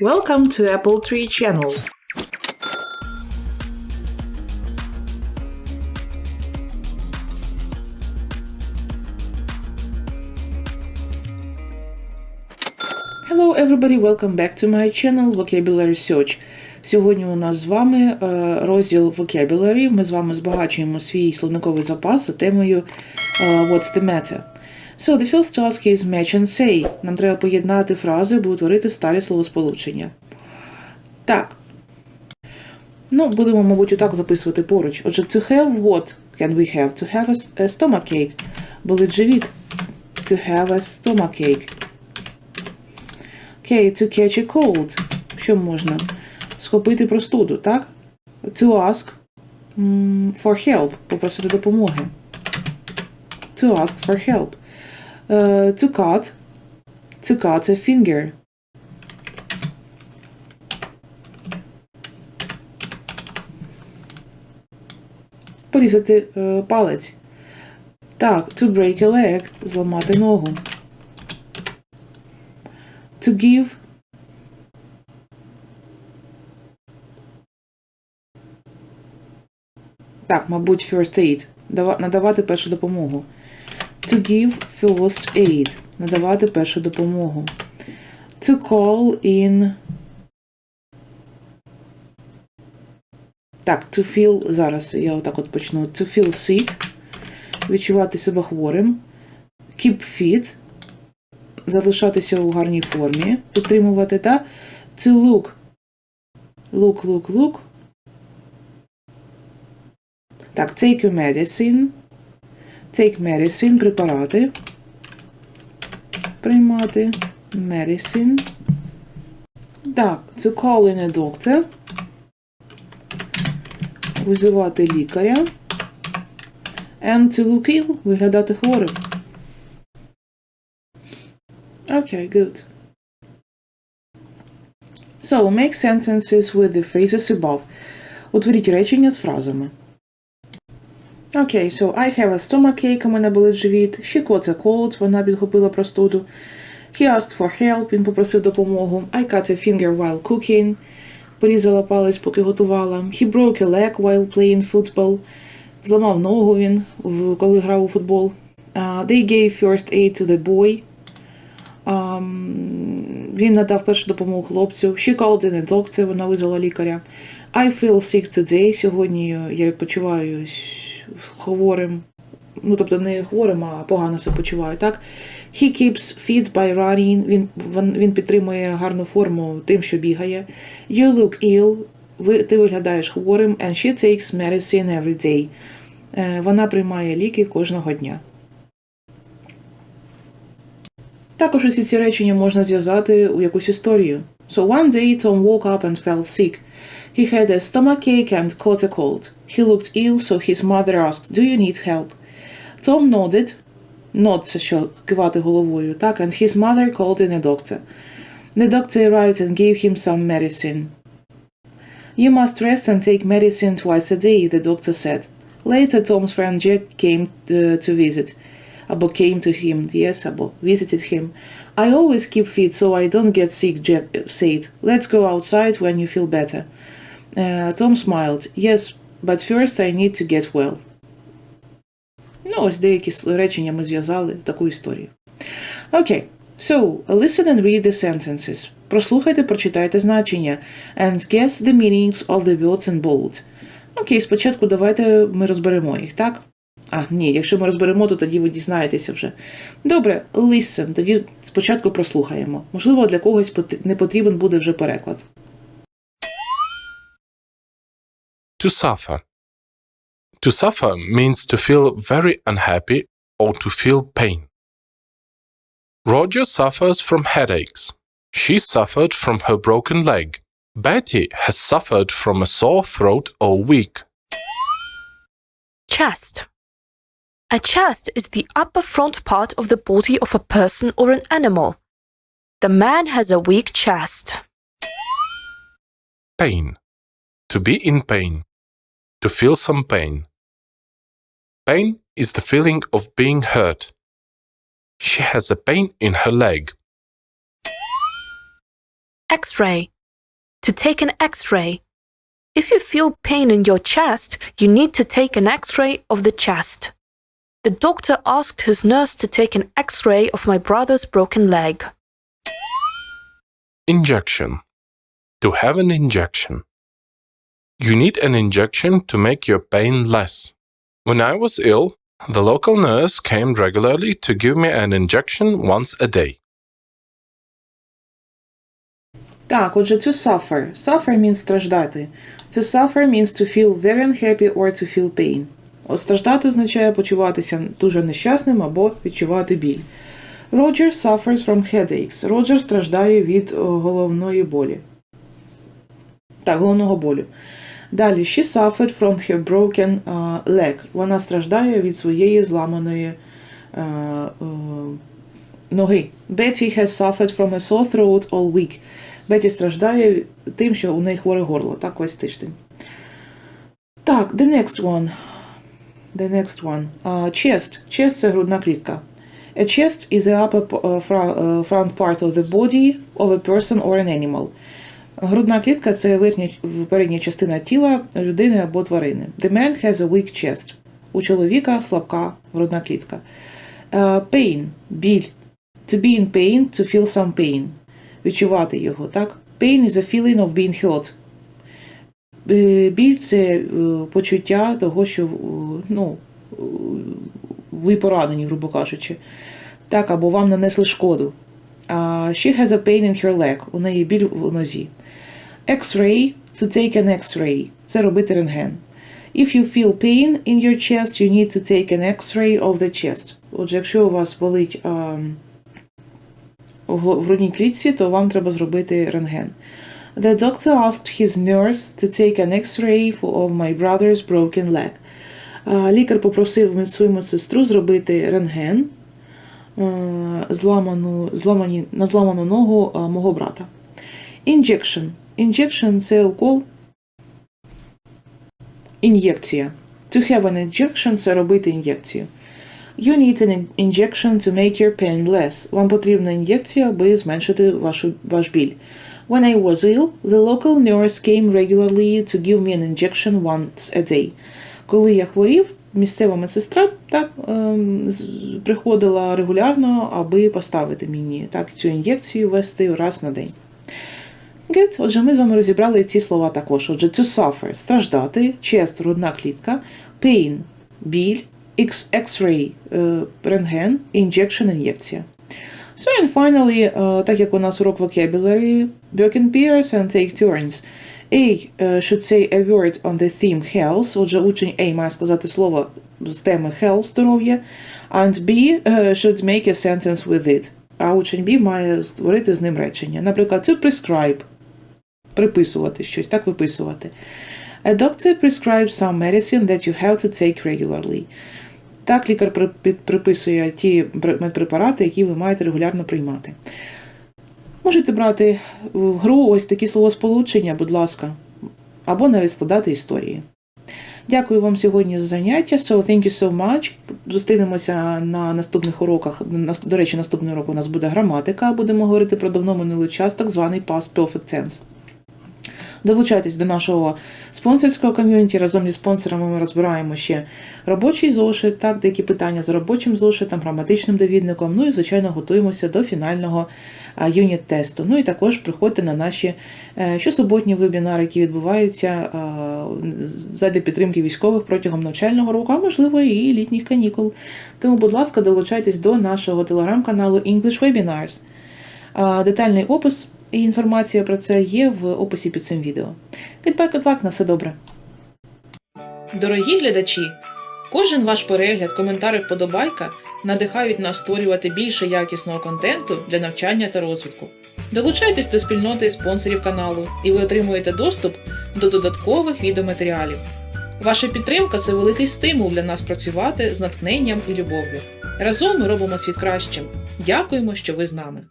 Welcome to Apple Tree Channel. Hello everybody, welcome back to my channel Vocabulary Search. Сьогодні у нас з вами е, розділ Vocabulary. Ми з вами збагачуємо свій словниковий запас за темою е, What's the matter? So, the first task is match and say. Нам треба поєднати фрази, аби утворити старі словосполучення. Так. Ну, будемо, мабуть, отак записувати поруч. Отже, to have what can we have? To have a, stomachache. Болить живіт. To have a stomachache. Окей, to catch a cold. Що можна? Схопити простуду, так? To ask for help. Попросити допомоги. To ask for help. Е, to cut. To cut a finger. Порізати е, палець. Так, to break a leg. Зламати ногу. To give. Так, мабуть, first aid. Дава- Надавати першу допомогу. To give first aid. Надавати першу допомогу. To call in. Так, to feel. Зараз я отак от почну. To feel sick. Відчувати себе хворим. Keep fit. Залишатися у гарній формі. Підтримувати та to look. Look, look, look. Так, take a medicine. Take medicine, препарати. Приймати. Medicine. Так, to call in a doctor. Визивати лікаря. And to look ill. Виглядати хворим. Okay, good. So, make sentences with the phrases above. Утворіть речення з фразами. Окей, so I have a stomachache, у мене болить живіт. She caught a cold, вона підхопила простуду. He asked for help, він попросив допомогу. I cut a finger while cooking. Порізала палець, поки готувала. He broke a leg while playing football. Зламав ногу він, коли грав у футбол. Uh, they gave first aid to the boy. Um, він надав першу допомогу хлопцю. She called in a doctor, вона визвала лікаря. I feel sick today. Сьогодні я почуваюсь хворим. Ну, тобто не хворим, а погано себе почуваю, так? He keeps fit by running. Він, він, підтримує гарну форму тим, що бігає. You look ill. Ви, ти виглядаєш хворим. And she takes medicine every day. Е, Вона приймає ліки кожного дня. Також усі ці речення можна зв'язати у якусь історію. So one day Tom woke up and felt sick. He had a stomachache and caught a cold. He looked ill, so his mother asked, Do you need help? Tom nodded. Nod – це що кивати головою, так? And his mother called in a doctor. The doctor arrived and gave him some medicine. You must rest and take medicine twice a day, the doctor said. Later, Tom's friend Jack came uh, to visit. Або came to him, yes, або visited him. I always keep fit so I don't get sick, Jack said. Let's go outside when you feel better. Uh, Tom smiled. Yes, but first I need to get well. Ну, ось деякі речення ми зв'язали в таку історію. Окей. So, listen and read the sentences. Прослухайте, прочитайте значення. And guess the meanings of the words in bold. Окей, спочатку давайте ми розберемо їх, так? А, ні, якщо ми розберемо, то тоді ви дізнаєтеся вже. Добре, listen, тоді спочатку прослухаємо. Можливо, для когось не потрібен буде вже переклад. To suffer. To suffer means to feel very unhappy or to feel pain. Roger suffers from headaches. She suffered from her broken leg. Betty has suffered from a sore throat all week. Chest. A chest is the upper front part of the body of a person or an animal. The man has a weak chest. Pain. To be in pain. To feel some pain. Pain is the feeling of being hurt. She has a pain in her leg. X-ray. To take an X-ray. If you feel pain in your chest, you need to take an X-ray of the chest. The doctor asked his nurse to take an X-ray of my brother's broken leg. Injection. To have an injection. You need an injection to make your pain less. When I was ill, the local nurse came regularly to give me an injection once a day. Так, отже, to suffer. Suffer means страждати. To suffer means to feel very unhappy or to feel pain. Страждати означає почуватися дуже нещасним або відчувати біль. Roger suffers from headaches. Роджер страждає від головної болі. Так, головного болю. Далі, she suffered from her broken uh, leg. Вона страждає від своєї зламаної е, е, ноги. Betty has suffered from a sore throat all week. Беті страждає тим, що у неї хворе горло. Так, ось тиждень. Так, the next one. The next one. Uh, chest. Chest – це грудна клітка. A chest is the upper uh, uh, front part of the body of a person or an animal. Грудна клітка це передня частина тіла людини або тварини. The man has a weak chest. У чоловіка слабка грудна клітка. Uh, pain – біль. To be in pain, to feel some pain. Відчувати його, так? Pain is a feeling of being hurt. Е, Біль це е, почуття того, що е, ну, е, ви поранені, грубо кажучи. Так, або вам нанесли шкоду. She has a pain in her leg. У неї біль в нозі. X-ray – to take an X-ray. Це робити рентген. If you feel pain in your chest, you need to take an X-ray of the chest. Отже, якщо у вас болить а, в грудній клітці, то вам треба зробити рентген. The doctor asked his nurse to take an X-ray of my brother's broken leg. Лікар попросив свою медсестру зробити рентген зламану, зламані, на зламану ногу мого брата. Injection. Injection – це укол. Ін'єкція. To have an injection – це робити ін'єкцію. You need an injection to make your pain less. Вам потрібна ін'єкція, аби зменшити вашу, ваш біль. When I was ill, the local nurse came regularly to give me an injection once a day. Коли я хворів, місцева медсестра так, ем, приходила регулярно, аби поставити мені так, цю ін'єкцію ввести раз на день. Good. Отже, ми з вами розібрали ці слова також. Отже, to suffer – страждати, chest – грудна клітка, pain – біль, X-ray е, – рентген, injection – ін'єкція. So and finally, е, так як у нас урок vocabulary, work in pairs and take turns. A е, should say a word on the theme health. Отже, учень A має сказати слово з теми health – здоров'я. And B е, should make a sentence with it. А учень B має створити з ним речення. Наприклад, to prescribe – приписувати щось, так виписувати. A doctor prescribes some medicine that you have to take regularly. Так, лікар приписує ті медпрепарати, які ви маєте регулярно приймати. Можете брати в гру ось такі словосполучення, будь ласка, або навіть складати історії. Дякую вам сьогодні за заняття. So, thank you so much. Зустрінемося на наступних уроках. До речі, наступний урок у нас буде граматика. Будемо говорити про давно минулий час, так званий past perfect tense. Долучайтесь до нашого спонсорського ком'юніті. Разом зі спонсорами ми розбираємо ще робочий зошит, так, деякі питання з робочим зошитом, граматичним довідником. Ну і, звичайно, готуємося до фінального юніт-тесту. Ну і також приходьте на наші е, щосуботні вебінари, які відбуваються задля підтримки військових протягом навчального року, а можливо і літніх канікул. Тому, будь ласка, долучайтесь до нашого телеграм-каналу English Webinars. Детальний опис і інформація про це є в описі під цим відео. Goodbye, good на все добре. Дорогі глядачі, кожен ваш перегляд, коментар і вподобайка надихають нас створювати більше якісного контенту для навчання та розвитку. Долучайтесь до спільноти спонсорів каналу, і ви отримуєте доступ до додаткових відеоматеріалів. Ваша підтримка це великий стимул для нас працювати з натхненням і любов'ю. Разом ми робимо світ кращим. Дякуємо, що ви з нами.